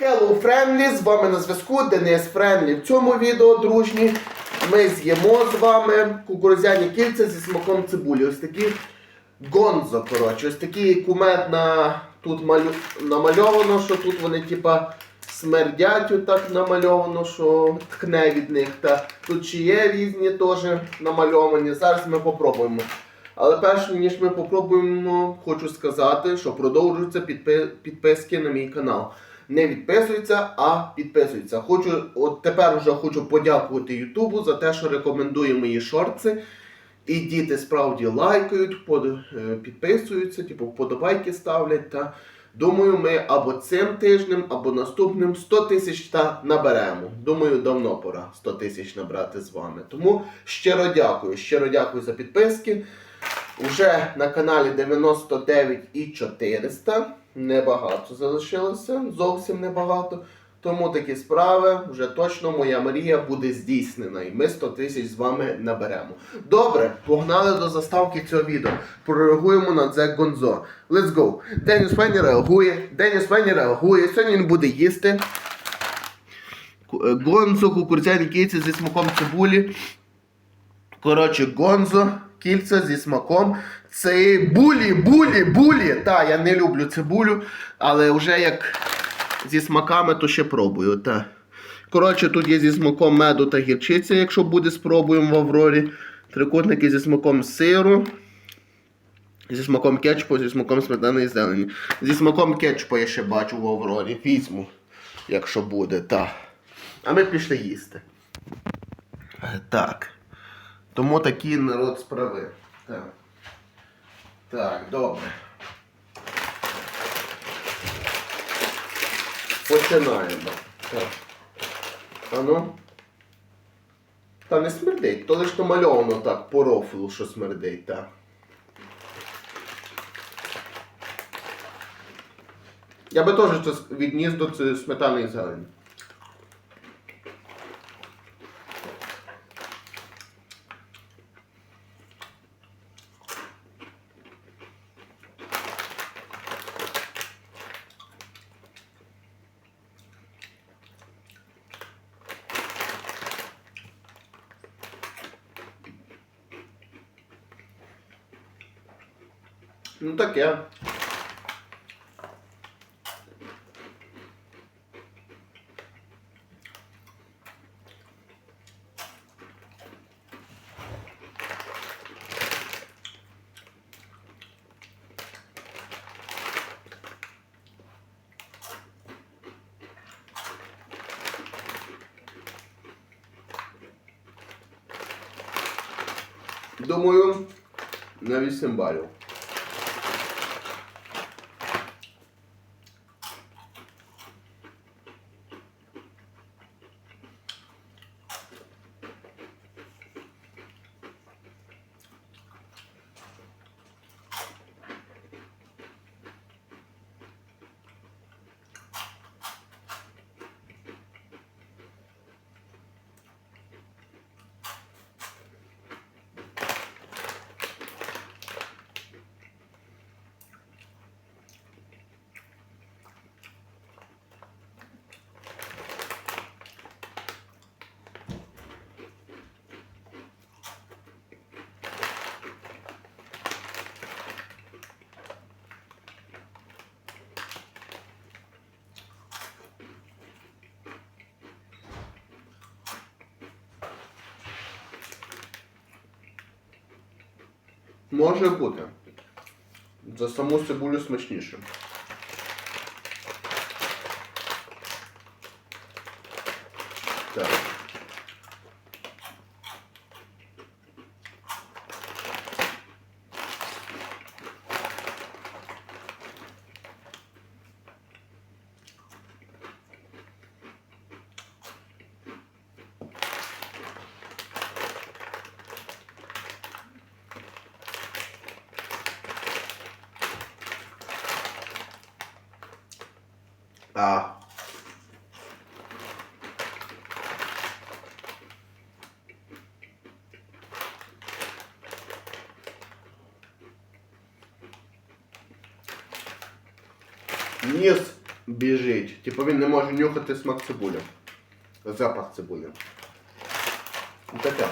Hello Friendly, з вами на зв'язку Денис Френлі. В цьому відео, дружні, ми з'їмо з вами кукурудзяні кільця зі смаком цибулі. Ось такі гонзо, коротше. Ось такі куметна тут малю... намальовано, що тут вони типа смердять отак намальовано, що ткне від них. Та тут ще є різні теж намальовані. Зараз ми попробуємо. Але перш ніж ми попробуємо, хочу сказати, що продовжуються підпи- підписки на мій канал. Не відписуються, а підписуються. Хочу, от тепер вже хочу подякувати Ютубу за те, що рекомендує мої шорти. І діти справді лайкають, е, підписуються, типу вподобайки ставлять. Та думаю, ми або цим тижнем, або наступним 100 тисяч та наберемо. Думаю, давно пора 100 тисяч набрати з вами. Тому щиро дякую, щиро дякую за підписки. Уже на каналі 99 і 400. Небагато залишилося, зовсім небагато. Тому такі справи, вже точно моя мрія буде здійснена. І ми 100 тисяч з вами наберемо. Добре, погнали до заставки цього відео. Прореагуємо на це гонзо. Let's go. Деніс Фенні реагує. Деніс Фенні реагує. Сьогодні він буде їсти. Е, Гонзо, кукурудзяні кільця зі смаком цибулі. Коротше, гонзо, кільця зі смаком. Цибулі, булі, булі. Та, я не люблю цибулю, але вже як зі смаками, то ще пробую. Та. Коротше, тут є зі смаком меду та гірчиця, якщо буде, спробуємо в Аврорі. Трикутники зі смаком сиру. Зі смаком кетчупу, зі смаком сметани і зелені. Зі смаком кетчупу я ще бачу в Аврорі. Візьму, якщо буде, так. А ми пішли їсти. Так. Тому такий народ справи. Так. Так, добре. Починаємо. Так. Ану. Та не смердить, то лиш намальовано так по рофлу, що смердить, так. Я би теж відніс до сметани і зелені. Ну таке. Думаю, на 8 балів. Може бути. За саму цибулю смачніше. Так. А. Ніс біжить. Типу він не може нюхати смак цибулі. Запах цибулі. Таке.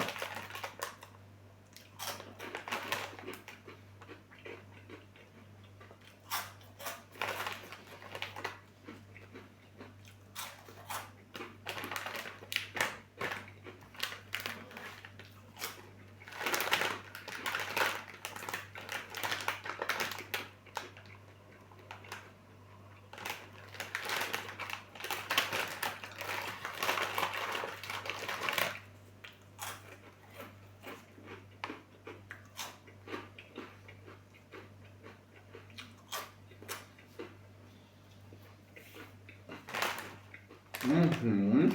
Угу.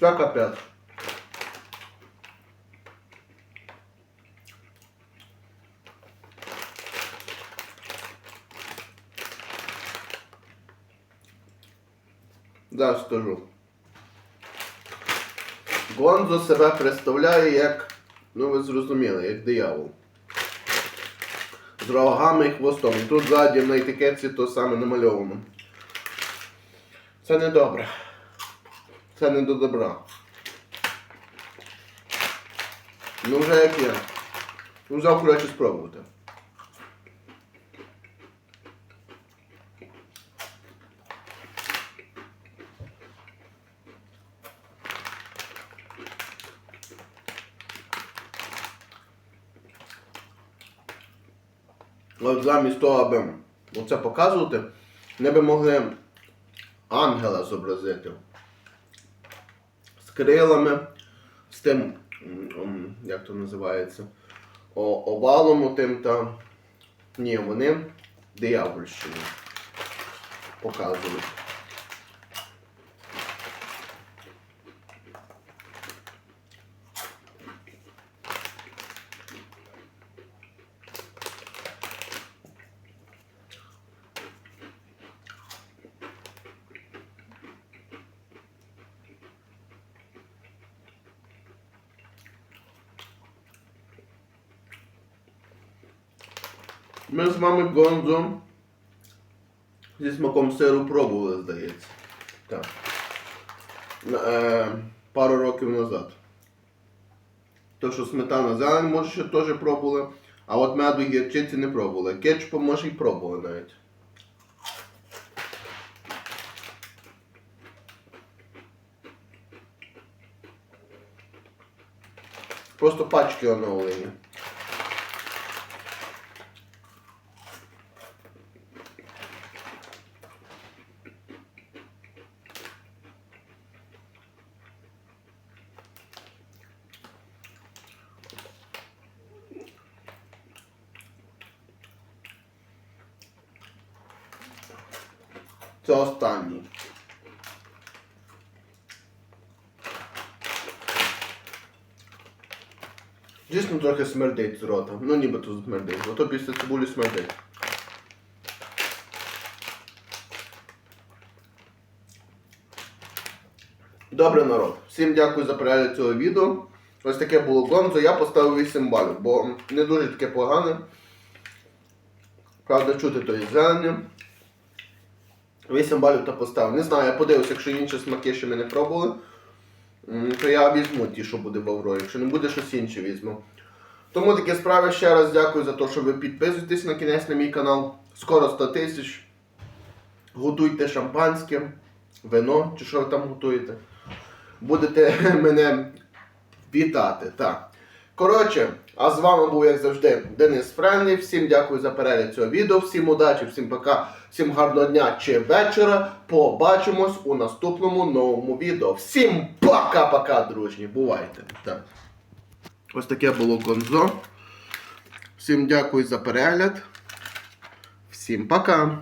Це капець. Зараз скажу. Гонзо себе представляє як, ну ви зрозуміли, як диявол. З рогами і хвостом. Тут ззаді на етикетці то саме намальовано. Це не добре. Це не до добра. Ну вже як я. Ну завтра хочу спробувати. Замість того, аби оце показувати, ми би могли ангела зобразити. З крилами, з тим, як то називається, овалом тим та. Ні, вони диявольщину показують. Ми з вами Гонзо зі смаком сиру пробували, здається. Так. Е, пару років назад. То, що сметана зелень, може, ще теж пробували. А от меду гірчиці не пробували. Кетчупу, може, і пробували навіть. Просто пачки оновлені. Це останній. Дійсно трохи смердить з рота. Ну нібито смердить. Ото після цибулі смердить. Добре, народ. Всім дякую за перегляд цього відео. Ось таке було гонзо. Я поставив 8 балів, бо не дуже таке погане. Правда, чути тої зелені. 8 балів та поставив. Не знаю, я подивлюся, якщо інші смаки ще ми не пробували, то я візьму ті, що буде в Авро. Якщо не буде щось інше, візьму. Тому такі справи ще раз дякую за те, що ви підписуєтесь на кінець на мій канал. Скоро 100 тисяч. Готуйте шампанське, вино чи що ви там готуєте. Будете мене вітати. Так. Коротше, а з вами був, як завжди, Денис Френлі. Всім дякую за перегляд цього відео. Всім удачі, всім пока, всім гарного дня чи вечора. Побачимось у наступному новому відео. Всім пока-пока, дружні. Бувайте. Так. Ось таке було гонзо. Всім дякую за перегляд. Всім пока.